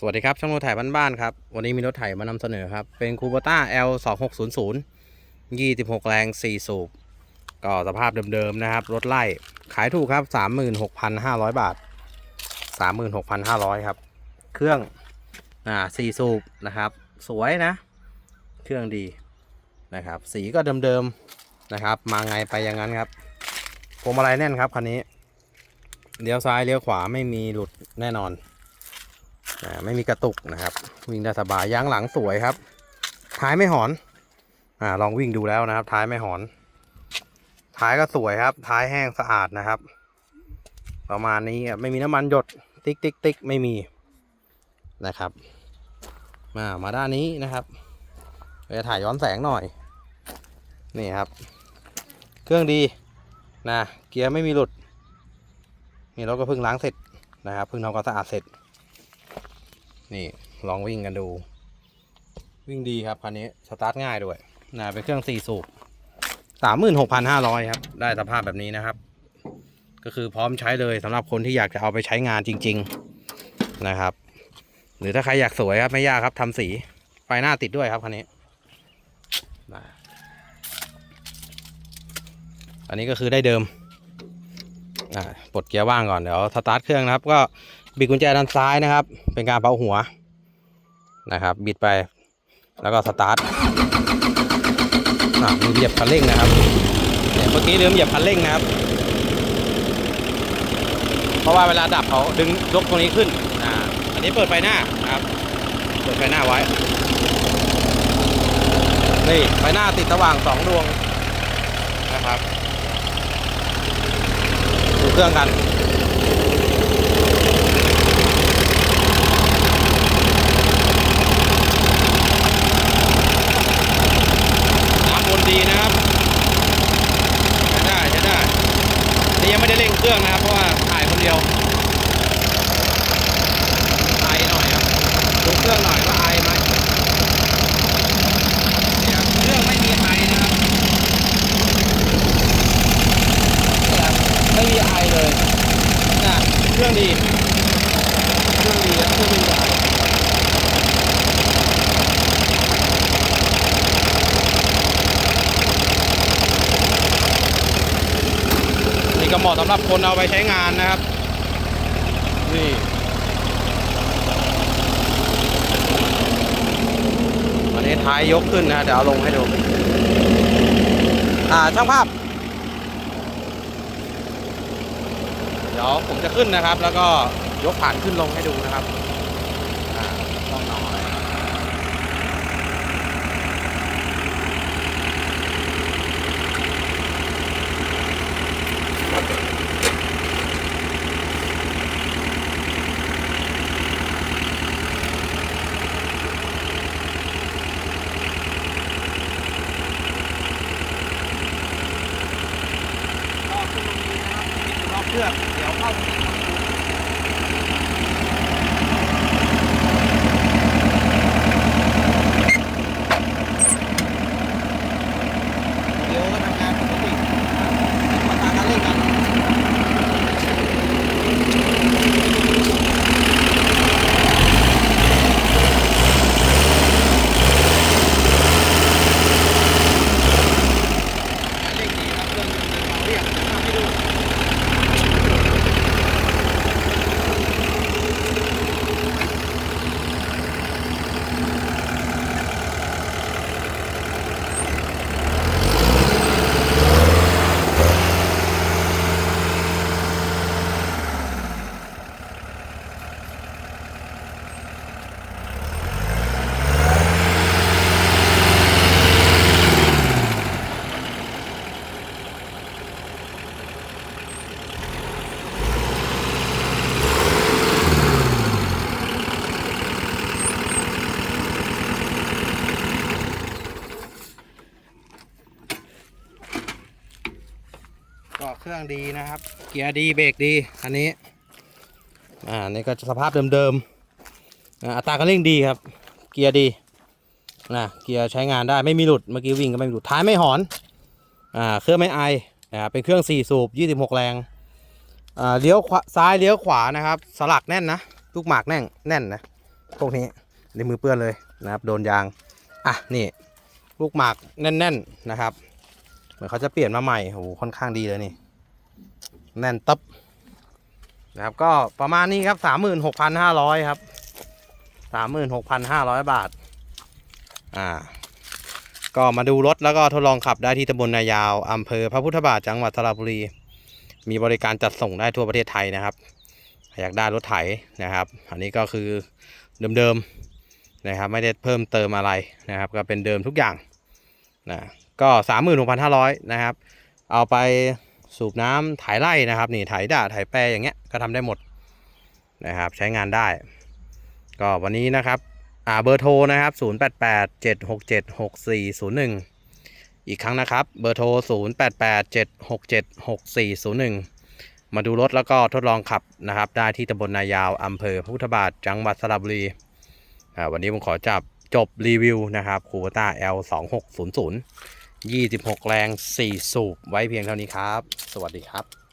สวัสดีครับ ช่างรถไถบ้านๆครับ วันนี้มีรถไถมานำเสนอครับ เป็นคู b ต้า L 2 6 0 0 26 แรง 4 สูบ ก็สภาพเดิมๆนะครับ รถไล่ ขายถูกครับ 36,500 บาท 36,500 ครับ เครื่องอ่า4สูบนะครับ สวยนะ เครื่องดีนะครับ สีก็เดิมๆนะครับ มาไงไปอย่างนั้นครับพวงมาลัยแน่นครับคันนี้ เลี้ยวซ้ายเลี้ยวขวาไม่มีหลุดแน่นอน ไม่มีกระตุกนะครับ วิ่งได้สบายยางหลังสวยครับ ท้ายไม่หอนอ่าลองวิ่งดูแล้วนะครับ ท้ายไม่หอน ท้ายก็สวยครับ ท้ายแห้งสะอาดนะครับ ประมาณนี้ไม่มีน้ำมันหยดติ๊กติ๊กติ๊กไม่มีนะครับ มามาด้านนี้นะครับเราจะถ่ายย้อนแสงหน่อย นี่ครับ เครื่องดีนะเกียร์ไม่มีหลุดนี่เราก็เพิ่งล้างเสร็จนะครับเพิ่งทำความสะอาดเสร็จ นี่ลองวิ่งกันดู วิ่งดีครับคันนี้สตาร์ทง่ายด้วยนะเป็นเครื่องสี่สูบสามหมื่นหกพันห้าร้อยครับ ได้สภาพแบบนี้นะครับ ก็คือพร้อมใช้เลยสำหรับคนที่อยากจะเอาไปใช้งานจริง ๆนะครับ หรือถ้าใครอยากสวยครับไม่ยากครับทำสีไฟหน้าติดด้วยครับคันนี้นะอันนี้ก็คือได้เดิมปลดเกียร์ว่างก่อนเดี๋ยวสตาร์ทเครื่องนะครับ ก็ บิดกุญแจด้านซ้ายนะครับ เป็นการเบาหัวนะครับ บิดไปแล้วก็สตาร์ทอ่ามีเหยียบคันเร่งนะครับเนี่ยเมื่อกี้ลืมเหยียบคันเร่งนะครับ เพราะว่าเวลาดับเขาดึงยกตรงนี้ขึ้นอ่าอันนี้เปิดไฟหน้านะครับ เปิดไฟหน้าไว้นี่ไฟหน้าติดสว่างสองดวงนะครับดูเครื่องกัน น้ำวนดีนะครับจะได้จะได้นี่ยังไม่ได้เร่งเครื่องนะครับ เพราะว่าถ่ายคนเดียวไอหน่อยครับดูเครื่องหน่อยว่าไอไหมเนี่ยเครื่องไม่มีไอนะครับเนี่ยไม่มีไอเลยนะเครื่องดีเครื่องดีนะเครื่องไม่มีไอ นี่ก็เห มาะสำหรับคนเอาไปใช้งานนะครับ นี่อันนี้ท้ายยกขึ้นนะเดี๋ยวเอาลงให้ดู อ่าช่างภาพ เดี๋ยวผมจะขึ้นนะครับ แล้วก็ยกผ่านขึ้นลงให้ดูนะครับ อ่าต้องนอย ก็ขึ้นตรงนี้นะครับ รอบเครื่องเดี๋ยวเข้าตรงนี้ครับเดี๋ยวก็ทำงานปกติมาตากันเล่นกัน เร่งดีครับเครื่องยนต์เบาเรียบทำให้ดู ก็เครื่องดีนะครับ เกียร์ดีเบรกดีคันนี้ อ่านี่ก็สภาพเดิมๆอ่าอัตราการเร่งดีครับ เกียร์ดีนะเกียร์ใช้งานได้ไม่มีหลุดเมื่อกี้วิ่งก็ไม่มีหลุดท้ายไม่หอนอ่าเครื่องไม่ไอนะครับเป็นเครื่อง4สูบ26 แรงอ่าเลี้ยวขวาซ้ายเลี้ยวขวานะครับ สลักแน่นนะลูกหมากแน่นแน่นนะพวกนี้ในมือเปื้อนเลยนะครับ โดนยางอะนี่ลูกหมากแน่นๆนะครับ เหมือนเขาจะเปลี่ยนมาใหม่โอ้โหค่อนข้างดีเลยนี่ แน่นตับนะครับก็ประมาณนี้ครับสามหมื่นหกพันห้าร้อยครับสามหมื่นหกพันห้าร้อยบาท อ่า ก็มาดูรถแล้วก็ทดลองขับได้ที่ตำบลนายาวอำเภอพระพุทธบาทจังหวัดสระบุรี มีบริการจัดส่งได้ทั่วประเทศไทยนะครับ อยากได้รถไถนะครับ อันนี้ก็คือเดิมๆนะครับ ไม่ได้เพิ่มเติมอะไรนะครับ ก็เป็นเดิมทุกอย่างนะ ก็สามหมื่นหกพันห้าร้อยนะครับ เอาไปสูบน้ำถ่ายไร่นะครับ นี่ถ่ายด่าถ่ายแปรอย่างเงี้ยก็ทำได้หมดนะครับ ใช้งานได้ ก็วันนี้นะครับอ่าเบอร์โทรนะครับ 0 8 8 7 6 7 6 4 0 1 อีกครั้งนะครับ เบอร์โทร 0 8 8 7 6 7 6 4 0 1 มาดูรถแล้วก็ทดลองขับนะครับ ได้ที่ตำบลนายาวอำเภอพุทธบาทจังหวัดสระบุรีอ่าวันนี้ผมขอจับจบรีวิวนะครับคูเวต้า L 2 6 0 0 26 แรง 4 สูบไว้เพียงเท่านี้ครับ สวัสดีครับ